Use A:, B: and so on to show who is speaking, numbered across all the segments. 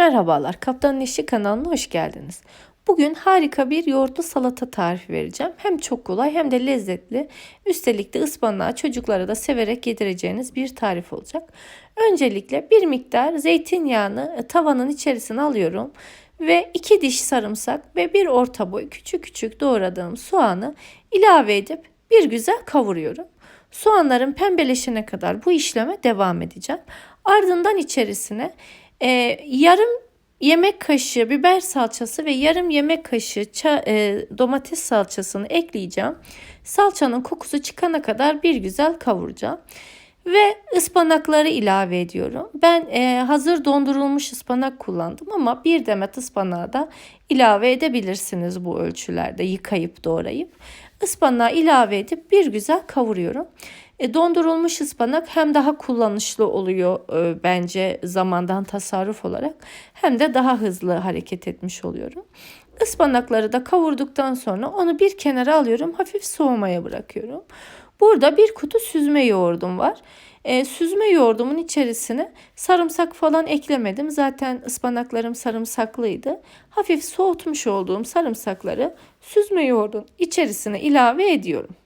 A: Merhabalar, Kaptanın İşi kanalına hoş geldiniz. Bugün harika bir yoğurtlu salata tarifi vereceğim. Hem çok kolay hem de lezzetli. Üstelik de ıspanağı çocuklara da severek yedireceğiniz bir tarif olacak. Öncelikle bir miktar zeytinyağını e, tavanın içerisine alıyorum. Ve iki diş sarımsak ve bir orta boy küçük küçük doğradığım soğanı ilave edip bir güzel kavuruyorum. Soğanların pembeleşene kadar bu işleme devam edeceğim. Ardından içerisine e, yarım yemek kaşığı biber salçası ve yarım yemek kaşığı ça- e, domates salçasını ekleyeceğim. Salçanın kokusu çıkana kadar bir güzel kavuracağım. Ve ıspanakları ilave ediyorum. Ben e, hazır dondurulmuş ıspanak kullandım ama bir demet ıspanağı da ilave edebilirsiniz bu ölçülerde yıkayıp doğrayıp. Ispanağı ilave edip bir güzel kavuruyorum. E, dondurulmuş ıspanak hem daha kullanışlı oluyor e, bence zamandan tasarruf olarak hem de daha hızlı hareket etmiş oluyorum. Ispanakları da kavurduktan sonra onu bir kenara alıyorum hafif soğumaya bırakıyorum. Burada bir kutu süzme yoğurdum var. E, süzme yoğurdumun içerisine sarımsak falan eklemedim. Zaten ıspanaklarım sarımsaklıydı. Hafif soğutmuş olduğum sarımsakları süzme yoğurdun içerisine ilave ediyorum.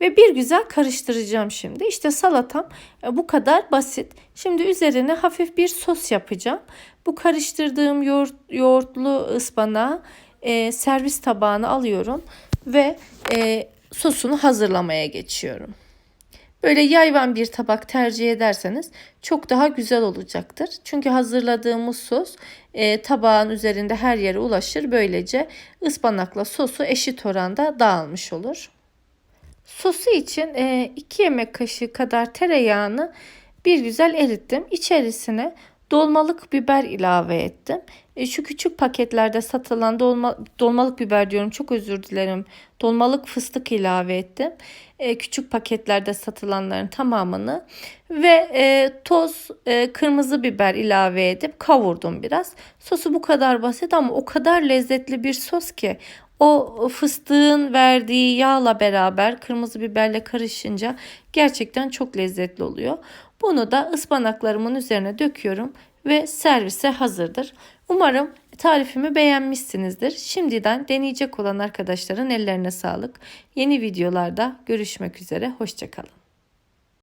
A: Ve bir güzel karıştıracağım şimdi. İşte salatam e, bu kadar basit. Şimdi üzerine hafif bir sos yapacağım. Bu karıştırdığım yoğurt, yoğurtlu ıspanağı e, servis tabağına alıyorum. Ve e, sosunu hazırlamaya geçiyorum. Böyle yayvan bir tabak tercih ederseniz çok daha güzel olacaktır. Çünkü hazırladığımız sos e, tabağın üzerinde her yere ulaşır. Böylece ıspanakla sosu eşit oranda dağılmış olur. Sosu için 2 yemek kaşığı kadar tereyağını bir güzel erittim. İçerisine dolmalık biber ilave ettim. E, şu küçük paketlerde satılan dolma, dolmalık biber diyorum çok özür dilerim. Dolmalık fıstık ilave ettim. E, küçük paketlerde satılanların tamamını ve e, toz e, kırmızı biber ilave edip kavurdum biraz. Sosu bu kadar basit ama o kadar lezzetli bir sos ki o fıstığın verdiği yağla beraber kırmızı biberle karışınca gerçekten çok lezzetli oluyor. Bunu da ıspanaklarımın üzerine döküyorum ve servise hazırdır. Umarım tarifimi beğenmişsinizdir. Şimdiden deneyecek olan arkadaşların ellerine sağlık. Yeni videolarda görüşmek üzere. Hoşçakalın.